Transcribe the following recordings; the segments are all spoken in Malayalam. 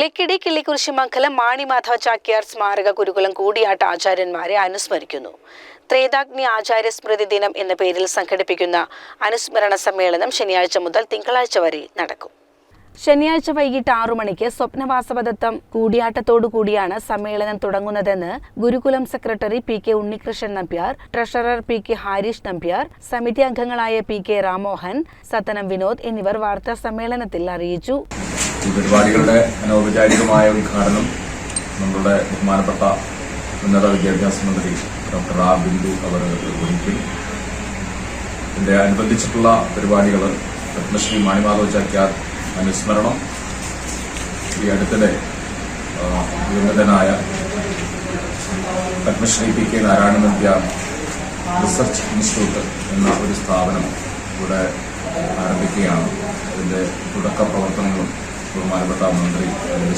ലക്കിടി കിള്ളിക്കുറിശി മംഗലം മാണി മാധവ ചാക്യാർ സ്മാരക ഗുരുകുലം കൂടിയാട്ട ആചാര്യന്മാരെ അനുസ്മരിക്കുന്നു. ത്രേതാഗ്നി ആചാര്യ സ്മൃതി ദിനം എന്ന പേരിൽ സംഘടിപ്പിക്കുന്ന അനുസ്മരണ സമ്മേളനം ശനിയാഴ്ച മുതൽ തിങ്കളാഴ്ച വരെ നടക്കും. ശനിയാഴ്ച വൈകിട്ട് ആറു മണിക്ക് സ്വപ്നവാസവദത്തം കൂടിയാട്ടത്തോടു കൂടിയാണ് സമ്മേളനം തുടങ്ങുന്നതെന്ന് Gurukulam secretary P K Unnikrishnan Nambiar treasurer P K Harish Nambiar സമിതി അംഗങ്ങളായ പി കെ രാമോഹൻ സത്തനം വിനോദ് എന്നിവർ വാർത്താ സമ്മേളനത്തിൽ അറിയിച്ചു. ഈ പരിപാടികളുടെ അനൗപചാരികമായ ഉദ്ഘാടനം നമ്മളുടെ ബഹുമാനപ്പെട്ട ഉന്നത വിദ്യാഭ്യാസ മന്ത്രി ഡോക്ടർ ആർ ബിന്ദു അവർ നിർവഹിക്കും. ഇതിന്റെ അനുബന്ധിച്ചിട്ടുള്ള പരിപാടികൾ പത്മശ്രീ മാണിമാധവ ചാക്യാർ അനുസ്മരണം. ഈ അടുത്തിടെ ആ, ഉന്നതനായ Padmashri P K Narayana Vidya research institute എന്ന ഒരു സ്ഥാപനം ഇവിടെ ആരംഭിക്കുകയാണ്. അതിന്റെ തുടക്ക പ്രവർത്തനങ്ങളും ബഹുമാനപ്പെട്ട മന്ത്രി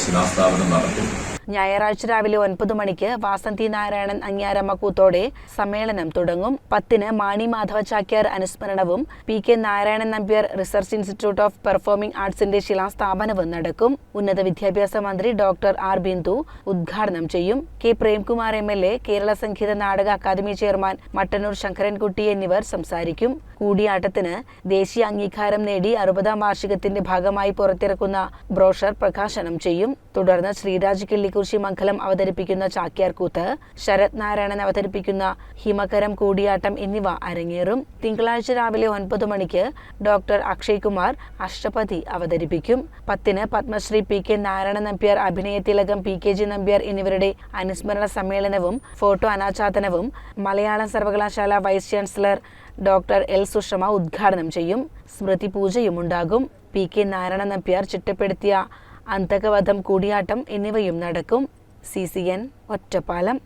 ശിലാസ്ഥാപനം നടത്തും. ഞായറാഴ്ച രാവിലെ ഒൻപത് മണിക്ക് വാസന്തി നാരായണൻ അങ്ങിയാരമ്മക്കൂത്തോടെ സമ്മേളനം തുടങ്ങും. പത്തിന് Mani Madhava Chakyar അനുസ്മരണവും P K Narayanan Nambiar research institute of performing ആർട്സിന്റെ ശിലാസ്ഥാപനവും നടക്കും. ഉന്നത വിദ്യാഭ്യാസ മന്ത്രി ഡോക്ടർ ആർ. ബിന്ദു ഉദ്ഘാടനം ചെയ്യും. K. Premkumar M. L. A Kerala Sangeetha Nataka Akademi chairman Mattannur Sankarankutty എന്നിവർ സംസാരിക്കും. കൂടിയാട്ടത്തിന് ദേശീയ അംഗീകാരം നേടി അറുപതാം വാർഷികത്തിന്റെ ഭാഗമായി പുറത്തിറക്കുന്ന ബ്രോഷർ പ്രകാശനം ചെയ്യും. തുടർന്ന് ശ്രീരാജ് കിള്ളിക്കുറിശി മംഗലം അവതരിപ്പിക്കുന്ന ചാക്യാർകൂത്ത് ശരത് നാരായണൻ അവതരിപ്പിക്കുന്ന ഹിമകരം കൂടിയാട്ടം എന്നിവ അരങ്ങേറും. തിങ്കളാഴ്ച രാവിലെ ഒൻപത് മണിക്ക് ഡോക്ടർ അക്ഷയ് കുമാർ അഷ്ടപതി അവതരിപ്പിക്കും. പത്തിന് Padmashri P K Narayana Nambiar Abhinaya Thilakam P K G Nambiar എന്നിവരുടെ അനുസ്മരണ സമ്മേളനവും ഫോട്ടോ അനാച്ഛാദനവും മലയാളം സർവകലാശാല vice chancellor doctor L Sushama ഉദ്ഘാടനം ചെയ്യും. സ്മൃതി പൂജയും ഉണ്ടാകും. പി കെ നാരായണ നമ്പ്യാർ ചിട്ടപ്പെടുത്തിയ അന്തകവധം കൂടിയാട്ടം എന്നിവയും നടക്കും. C C N Ottapalam.